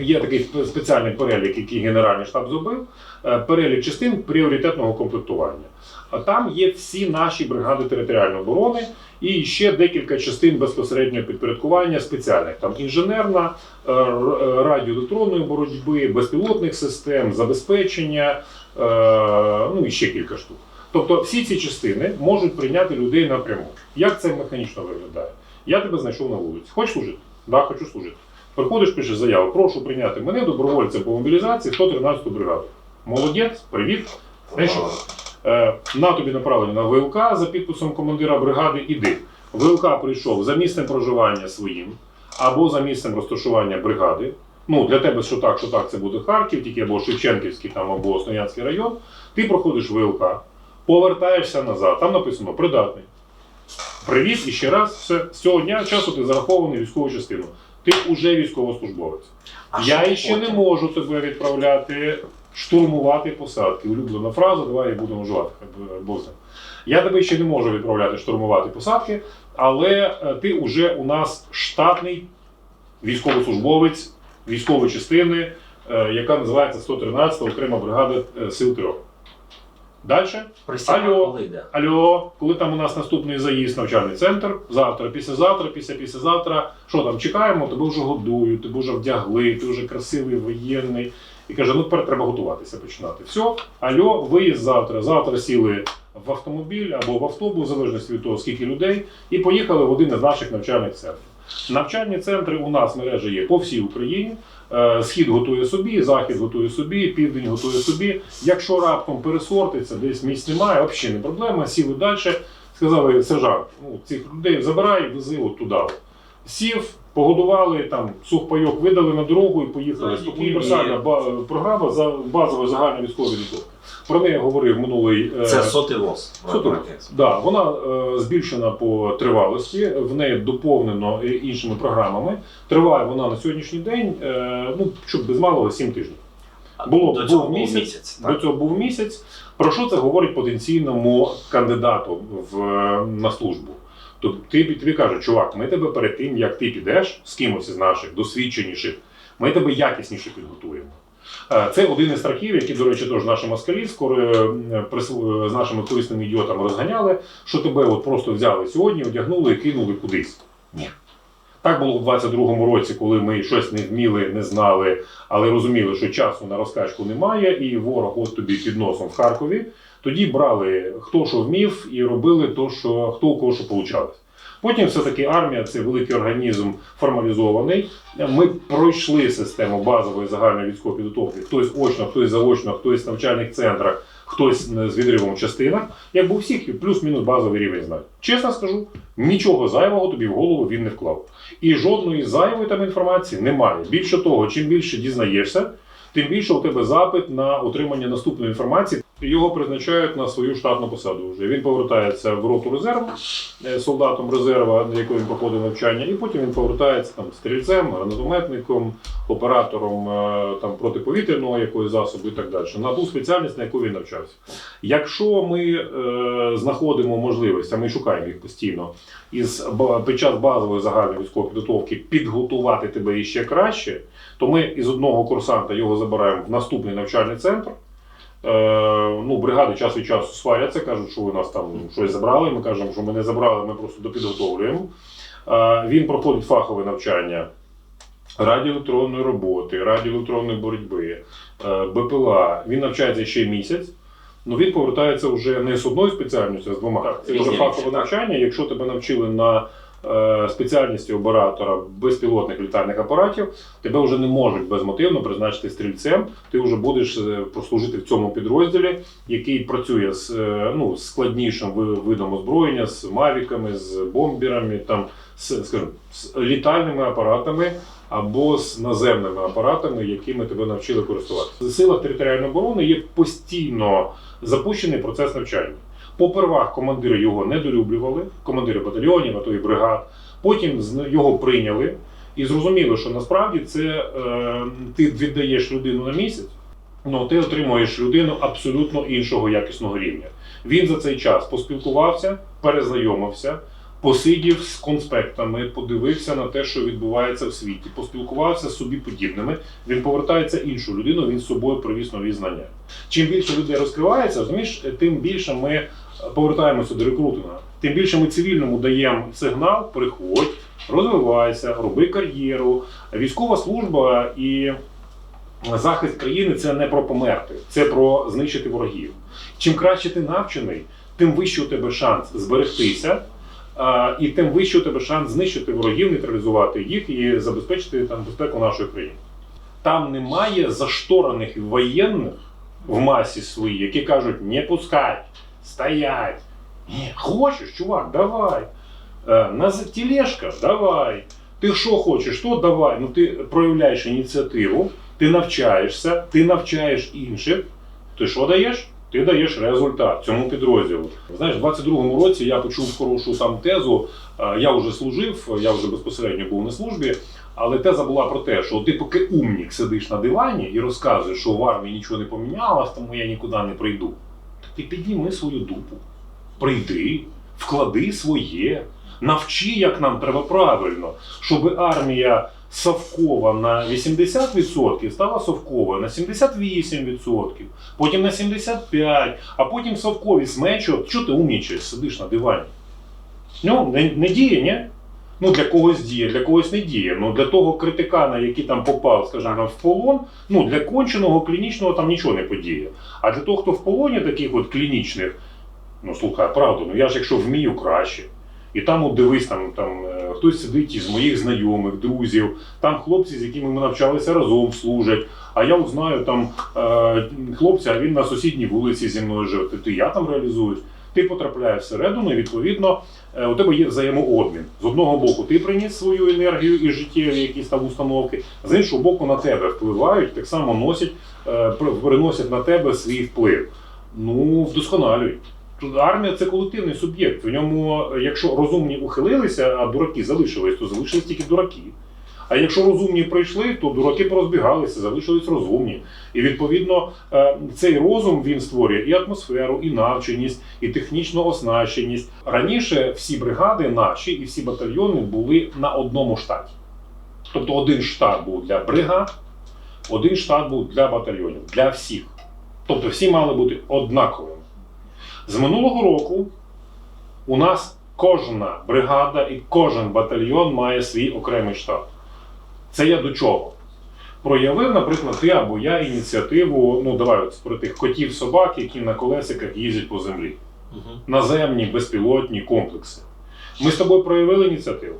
є такий спеціальний перелік, який Генеральний штаб зробив, е, перелік частин пріоритетного комплектування. А там є всі наші бригади територіальної оборони і ще декілька частин безпосереднього підпорядкування спеціальних там інженерна, е, е, радіоелектронної боротьби, безпілотних систем, забезпечення, ну і ще кілька штук. Тобто всі ці частини можуть прийняти людей напряму. Як це механічно виглядає? Я тебе знайшов на вулиці. Хочеш служити? Да, хочу служити. Приходиш, пишеш заяву, прошу прийняти мене добровольця по мобілізації 113 бригаду. Молодець, привіт. Е, на тобі направлення на ВЛК за підписом командира бригади. Іди. ВЛК прийшов за місцем проживання своїм або за місцем розташування бригади. Ну, для тебе що так, що так, це буде Харків, тільки або Шевченківський там, або Основ'янський район. Ти проходиш ВЛК, повертаєшся назад, там написано придатний. Привіз і ще раз, все. З цього дня часу ти зарахований військову частину. Ти вже військовослужбовець. А Я ще не можу тебе відправляти штурмувати посадки. Улюблена фраза, давай вживати. буде Бог з ним. Я тебе ще не можу відправляти штурмувати посадки, але е, ти вже у нас штатний військовослужбовець військової частини, е, яка називається 113 окрема бригада е, сил ТРО. Далі. Алло. коли йде? Алло, коли там у нас наступний заїзд навчальний центр? Завтра, післязавтра, після післязавтра. Що там, чекаємо, тебе вже годують, тебе вже вдягли, ти вже красивий, воєнний. І каже, ну тепер треба готуватися починати. Все, алло, виїзд завтра. Завтра сіли в автомобіль або в автобус, в залежності від того, скільки людей, і поїхали в один із наших навчальних центрів. Навчальні центри у нас мережа є по всій Україні. Е, Схід готує собі, захід готує собі, південь готує собі. Якщо раптом пересортиться, десь місць немає, взагалі не проблема. Сіли далі. Сказали, сержант, ну, цих людей забирай, вези от туди. Сів, погодували, там сухпайок видали на дорогу і поїхали. Ну, і- Універсальна ба- програма за базової загальної військової підготовки. Про неї говорив минулий е, Це сотий ВОЗ. Сотий Да, вона е, збільшена по тривалості, в неї доповнено іншими програмами. Триває вона на сьогоднішній день, е, ну, щоб без малого 7 тижнів. Було- До цього був місяць, місяць. До цього був місяць. Про що це говорить потенційному кандидату в, на службу? Тобто ти, тобі кажуть, чувак, ми тебе перед тим, як ти підеш з кимось із наших досвідченіших, ми тебе якісніше підготуємо. Е, Це один із страхів, які, до речі, теж наші москалі скоро е, з нашими корисними ідіотами розганяли, що тебе от просто взяли сьогодні, одягнули і кинули кудись. Ні. Так було в 22-му році, коли ми щось не вміли, не знали, але розуміли, що часу на розкачку немає, і ворог от тобі під носом в Харкові. Тоді брали хто що вмів і робили то, що хто у кого що получалось. Потім все-таки армія це великий організм формалізований. Ми пройшли систему базової загальної військової підготовки. Хтось очно, хтось заочно, хтось в навчальних центрах, хтось з відривом частинах. Як у всіх, плюс-мінус базовий рівень знань. Чесно скажу, нічого зайвого тобі в голову він не вклав. І жодної зайвої там інформації немає. Більше того, чим більше дізнаєшся, тим більше у тебе запит на отримання наступної інформації. Його призначають на свою штатну посаду. Вже він повертається в роту резерву е, солдатом резерва, на якого він проходив навчання, і потім він повертається там стрільцем, гранатометником, оператором е, там протиповітряного якогось засобу і так далі. На ту спеціальність, на яку він навчався. Якщо ми е, знаходимо можливість, а ми шукаємо їх постійно, із під час базової загальної військової підготовки підготувати тебе іще краще, то ми із одного курсанта його забираємо в наступний навчальний центр. Е, ну, бригади час від часу сваряться, кажуть, що ви нас там щось забрали. Ми кажемо, що ми не забрали, ми просто допідготовлюємо. Е, він проходить фахове навчання радіоелектронної роботи, радіоелектронної боротьби, е, БПЛА. Він навчається ще місяць. Ну він повертається вже не з одною спеціальністю, а з двома. Це вже фахове навчання. Якщо тебе навчили на е, спеціальності оператора безпілотних літальних апаратів, тебе вже не можуть безмотивно призначити стрільцем. Ти вже будеш е, прослужити в цьому підрозділі, який працює з е, ну, складнішим видом озброєння, з мавіками, з бомберами, там, з, скажімо, з літальними апаратами. Або з наземними апаратами, якими тебе навчили користуватися. В силах територіальної оборони є постійно запущений процес навчання. Попервах командири його недолюблювали, командири батальйонів, а то і бригад. Потім його прийняли і зрозуміли, що насправді це е, ти віддаєш людину на місяць, але ти отримуєш людину абсолютно іншого якісного рівня. Він за цей час поспілкувався, перезнайомився, посидів з конспектами, подивився на те, що відбувається в світі, поспілкувався з собі подібними. Він повертається іншу людину, він з собою привіз нові знання. Чим більше людей розкривається, розумієш, тим більше ми повертаємося до рекрутинга. Тим більше ми цивільному даємо сигнал, приходь, розвивайся, роби кар'єру. Військова служба і захист країни це не про померти, це про знищити ворогів. Чим краще ти навчений, тим вищий у тебе шанс зберегтися, і тим вищий у тебе шанс знищити ворогів, нейтралізувати їх і забезпечити там безпеку нашої країни. Там немає зашторених воєнних в масі своїй, які кажуть: не пускать, стоять. Ні, хочеш, чувак, давай. Е, На тележка, давай. Ти що хочеш, то давай. Ну ти проявляєш ініціативу, ти навчаєшся, ти навчаєш інших. Ти що даєш? Ти даєш результат цьому підрозділу. Знаєш, в 22-му році я почув хорошу там тезу. е, Я вже служив, я вже безпосередньо був на службі. Але теза була про те, що ти поки умнік сидиш на дивані і розказуєш, що в армії нічого не помінялось, тому я нікуди не прийду. Ти підніми свою дупу, прийди, вклади своє, навчи, як нам треба правильно, щоб армія совкова на 80% стала совковою на 78%, потім на 75%, а потім совкові зменшують. Що ти умнічаєш, сидиш на дивані? Ну, не, не діє, ні? Ну, для когось діє, для когось не діє. Ну, для того критикана, який там попав, скажімо, в полон, ну, для конченого клінічного там нічого не подіє. А для того, хто в полоні таких от клінічних, ну слухай, правда, ну я ж якщо вмію краще. І там, от дивись, там, там е, хтось сидить із моїх знайомих, друзів, там хлопці, з якими ми навчалися разом, служать. А я от знаю там е, хлопця, а він на сусідній вулиці зі мною жив. Ти, ти я там реалізуюсь. Ти потрапляєш всередину, і відповідно е, у тебе є взаємообмін. З одного боку, ти приніс свою енергію і життєві якісь там установки, з іншого боку, на тебе впливають, так само носять, е, при- переносять на тебе свій вплив. Ну, вдосконалюй. Армія це колективний суб'єкт. В ньому, е, якщо розумні ухилилися, а дураки залишились, то залишились тільки дураки. А якщо розумні прийшли, то дураки порозбігалися, залишились розумні. І відповідно е, цей розум він створює і атмосферу, і навченість, і технічну оснащеність. Раніше всі бригади наші і всі батальйони були на одному штаті. Тобто один штат був для бригад, один штат був для батальйонів, для всіх. Тобто всі мали бути однаковими. З минулого року у нас кожна бригада і кожен батальйон має свій окремий штат. Це я до чого? Проявив, наприклад, ти або я ініціативу, ну давай от про тих котів собак, які на колесиках їздять по землі. Наземні безпілотні комплекси. Ми з тобою проявили ініціативу.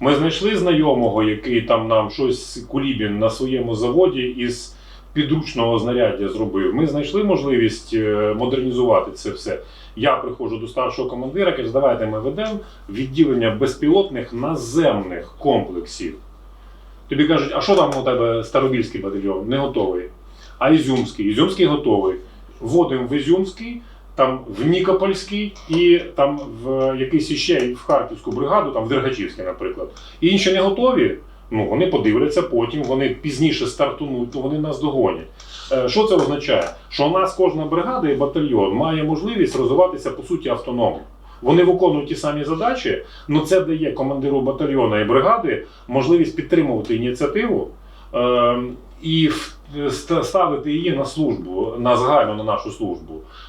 Ми знайшли знайомого, який там нам щось кулібін на своєму заводі із підручного знаряддя зробив. Ми знайшли можливість е, модернізувати це все. Я приходжу до старшого командира, кажу, давайте ми ведемо відділення безпілотних наземних комплексів. Тобі кажуть, а що там у тебе Старобільський батальйон? Не готовий. А Ізюмський? Ізюмський готовий. Вводимо в Ізюмський, там в Нікопольський і там в якийсь іще в Харківську бригаду, там в Дергачівський, наприклад. І інші не готові. Ну, вони подивляться потім, вони пізніше стартунуть, то вони нас догонять. Е, Що це означає? Що у нас кожна бригада і батальйон має можливість розвиватися по суті автономно. Вони виконують ті самі задачі, але це дає командиру батальйона і бригади можливість підтримувати ініціативу е, і ставити її на службу, на загальну на нашу службу.